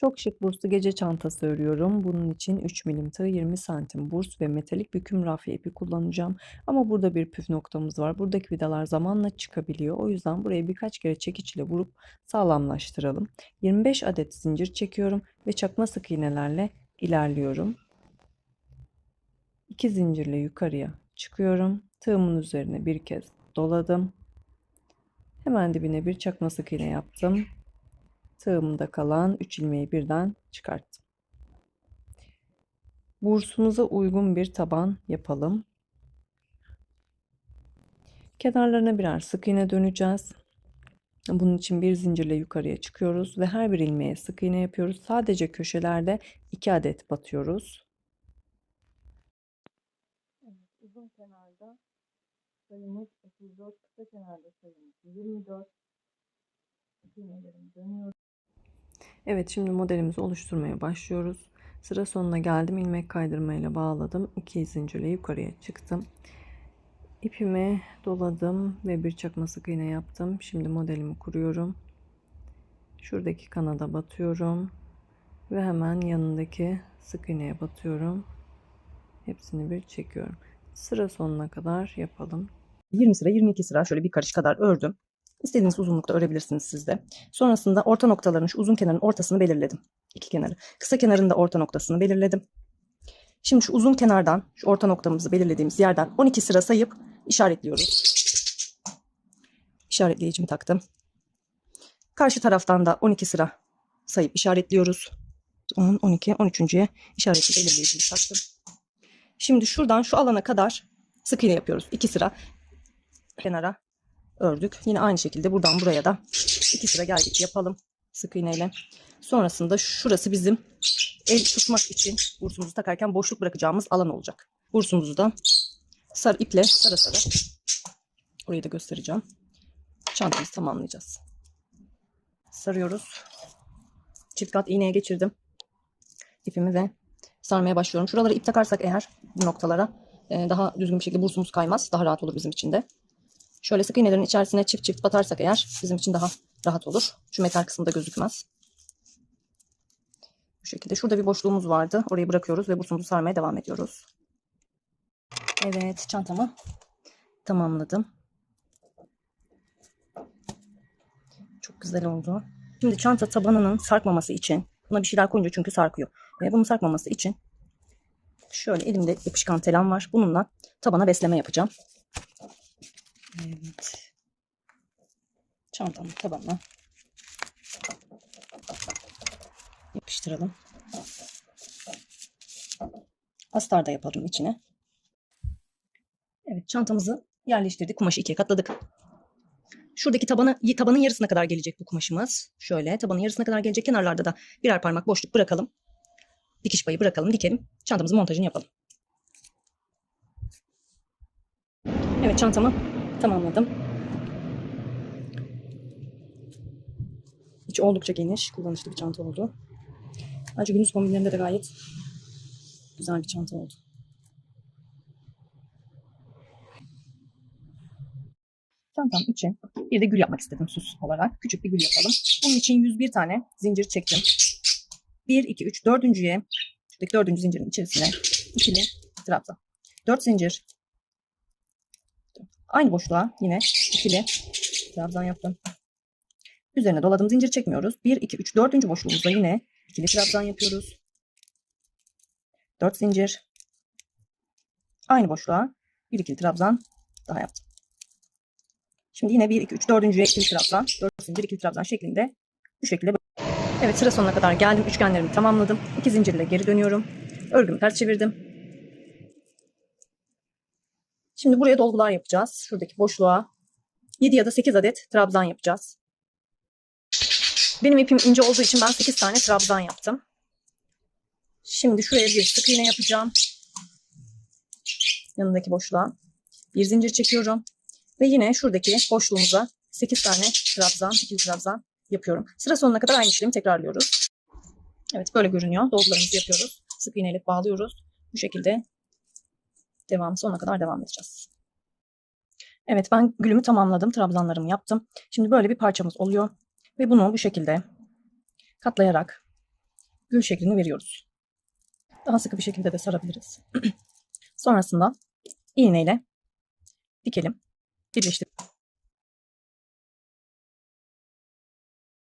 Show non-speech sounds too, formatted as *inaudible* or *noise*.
Çok şık burslu gece çantası örüyorum. Bunun için 3 milim tığ, 20 santim burs ve metalik büküm rafya ipi kullanacağım. Ama burada bir püf noktamız var. Buradaki vidalar zamanla çıkabiliyor. O yüzden burayı birkaç kere çekiç ile vurup sağlamlaştıralım. 25 adet zincir çekiyorum ve çakma sık iğnelerle ilerliyorum. 2 zincirle yukarıya çıkıyorum. Tığımın üzerine bir kez doladım. Hemen dibine bir çakma sık iğne yaptım. Tığımda kalan 3 ilmeği birden çıkarttım. Bursumuza uygun bir taban yapalım. Kenarlarına birer sık iğne döneceğiz. Bunun için bir zincirle yukarıya çıkıyoruz ve her bir ilmeğe sık iğne yapıyoruz. Sadece köşelerde 2 adet batıyoruz. Evet, uzun kenarda sayımız 34, kısa kenarda sayımız 24. İğnelerimi dönüyorum. Evet şimdi modelimizi oluşturmaya başlıyoruz. Sıra sonuna geldim. ilmek kaydırmayla bağladım. 2 zincirle yukarıya çıktım. İpimi doladım ve bir çakma sık iğne yaptım. Şimdi modelimi kuruyorum. Şuradaki kanada batıyorum ve hemen yanındaki sık iğneye batıyorum. Hepsini bir çekiyorum. Sıra sonuna kadar yapalım. 20 sıra 22 sıra şöyle bir karış kadar ördüm. İstediğiniz uzunlukta örebilirsiniz siz de. Sonrasında orta noktaların şu uzun kenarın ortasını belirledim. İki kenarı. Kısa kenarın da orta noktasını belirledim. Şimdi şu uzun kenardan şu orta noktamızı belirlediğimiz yerden 12 sıra sayıp işaretliyoruz. İşaretleyicimi taktım. Karşı taraftan da 12 sıra sayıp işaretliyoruz. 10, 12, 13.ye işaretli belirleyicimi taktım. Şimdi şuradan şu alana kadar sık iğne yapıyoruz. 2 sıra kenara ördük. Yine aynı şekilde buradan buraya da iki sıra geldik yapalım sık iğneyle. Sonrasında şurası bizim el tutmak için bursumuzu takarken boşluk bırakacağımız alan olacak. Bursumuzu da sarı iple sara sara orayı da göstereceğim. Çantamızı tamamlayacağız. Sarıyoruz. Çift kat iğneye geçirdim. İpimi ve sarmaya başlıyorum. Şuralara ip takarsak eğer bu noktalara e, daha düzgün bir şekilde bursumuz kaymaz. Daha rahat olur bizim için de. Şöyle sık iğnelerin içerisine çift çift batarsak eğer bizim için daha rahat olur. Şu metal kısımda gözükmez. Bu şekilde. Şurada bir boşluğumuz vardı. Orayı bırakıyoruz ve bursumuzu sarmaya devam ediyoruz. Evet çantamı tamamladım. Çok güzel oldu. Şimdi çanta tabanının sarkmaması için buna bir şeyler koyunca çünkü sarkıyor. Ve bunun sarkmaması için şöyle elimde yapışkan telam var. Bununla tabana besleme yapacağım. Evet. Çantamın tabanına yapıştıralım. Astar da yapalım içine. Evet çantamızı yerleştirdik. Kumaşı ikiye katladık. Şuradaki tabanı, tabanın yarısına kadar gelecek bu kumaşımız. Şöyle tabanın yarısına kadar gelecek. Kenarlarda da birer parmak boşluk bırakalım. Dikiş payı bırakalım, dikelim. Çantamızın montajını yapalım. Evet çantamı tamamladım. İç oldukça geniş, kullanışlı bir çanta oldu. Ayrıca gündüz kombinlerinde de gayet güzel bir çanta oldu. Çantam için bir de gül yapmak istedim süs olarak. Küçük bir gül yapalım. Bunun için 101 tane zincir çektim. 1, 2, 3, dördüncüye, şuradaki dördüncü zincirin içerisine ikili trabzan. 4 zincir. Aynı boşluğa yine ikili trabzan yaptım. Üzerine doladım zincir çekmiyoruz. 1, 2, 3, 4. boşluğumuzda yine ikili trabzan yapıyoruz. 4 zincir. Aynı boşluğa bir ikili trabzan daha yaptım. Şimdi yine 1, 2, 3, 4. ikili trabzan, 4 zincir ikili trabzan şeklinde bu şekilde. Evet sıra sonuna kadar geldim. Üçgenlerimi tamamladım. 2 zincirle geri dönüyorum. Örgümü ters çevirdim. Şimdi buraya dolgular yapacağız. Şuradaki boşluğa 7 ya da 8 adet trabzan yapacağız. Benim ipim ince olduğu için ben 8 tane trabzan yaptım. Şimdi şuraya bir sık iğne yapacağım. Yanındaki boşluğa. Bir zincir çekiyorum. Ve yine şuradaki boşluğumuza 8 tane trabzan, 2 trabzan yapıyorum. Sıra sonuna kadar aynı işlemi tekrarlıyoruz. Evet böyle görünüyor. Dolgularımızı yapıyoruz. Sık iğneyle bağlıyoruz. Bu şekilde devam sonuna kadar devam edeceğiz. Evet ben gülümü tamamladım. Trabzanlarımı yaptım. Şimdi böyle bir parçamız oluyor. Ve bunu bu şekilde katlayarak gül şeklini veriyoruz. Daha sıkı bir şekilde de sarabiliriz. *clears throat* Sonrasında iğneyle dikelim. Birleştirip